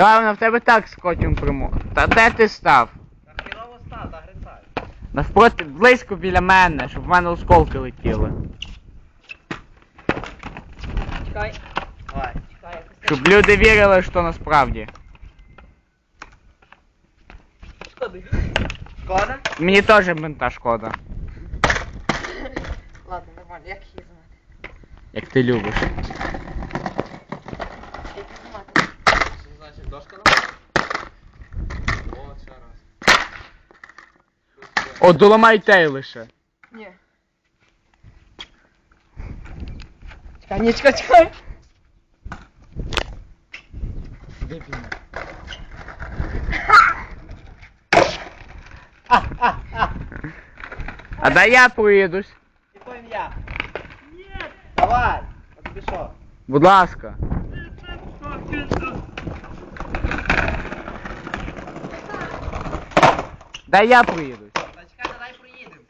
Давай вона в тебе так скотчем примо. Та де ти став? Та хірово став, та грицай. Навпроти близько біля мене, щоб в мене осколки летіли. Чекай. Давай. Чекай, якось так. Щоб люди вірили, що насправді. Шкоди. Шкода? Мені теж мента шкода, Ладно, нормально, як її знати? як ти любиш. Як її знати? Що значить дошка нам? О, ще раз. О, доламай тей лише. Ні. Чекай, ні, чекай, чекай. А дай я проїдусь. І то ім'я. Ні. Давай. А тобі що? Будь ласка. Дай я проїдусь. Та чекай, давай проїдемо.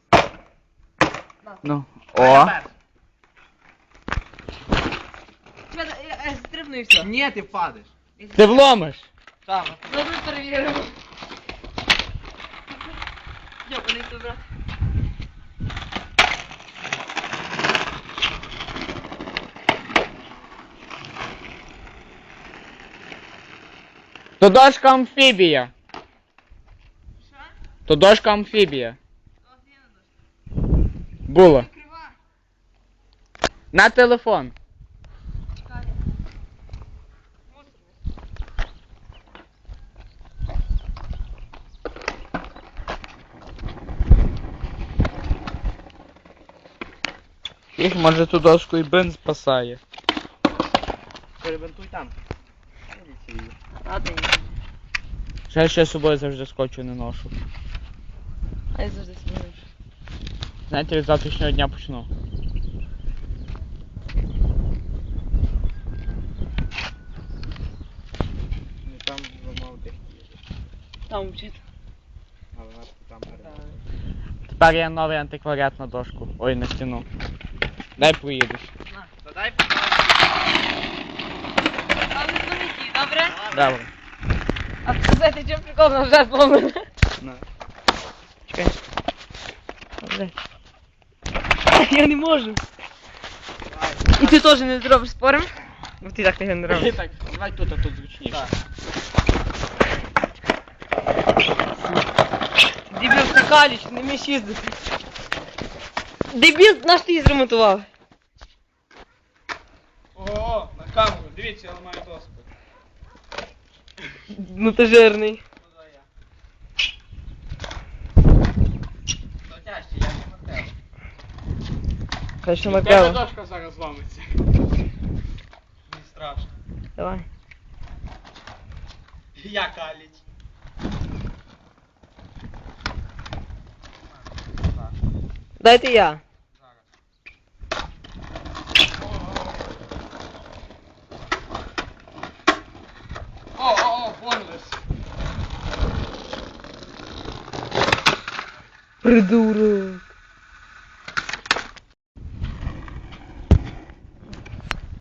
Ну. О. стрибну і все. Ні, ти впадеш. Ти вломиш. Там. Ну, тут перевіримо. Йопаний тут, брат. То дошка амфібія. То дошка амфібія. Є на. Було. На телефон. Їх може ту дошку і бен спасає. Перебинтуй там. А ти. Ще ще з собою завжди скотчу не ношу. А я завжди сміюсь. Знаєте, від завтрашнього дня почну. Ну там зламав десь. Там вчить. А вона там Тепер я новий антикваріат на дошку. Ой, на стіну. Дай проїдеш. Та дай А ви помітіть, добре? Добре. А сказати, чим прикол на зломили? На. Чекай. Добре. Я не можу. І ти теж не зробиш спорим? Бо ти так не робиш. Так, давай тут, а тут зручніше. Дебіл скакаліч, не вмієш їздити. Дебіл, наш ти її зремонтував. Ого, на камеру, дивіться, я ламаю доску. Ну ти жирний. Конечно, Тебе Макело. дошка зараз зламиться. Не страшно. Давай. Я каліч. Дайте я. О, о, о, бонус. Придурок.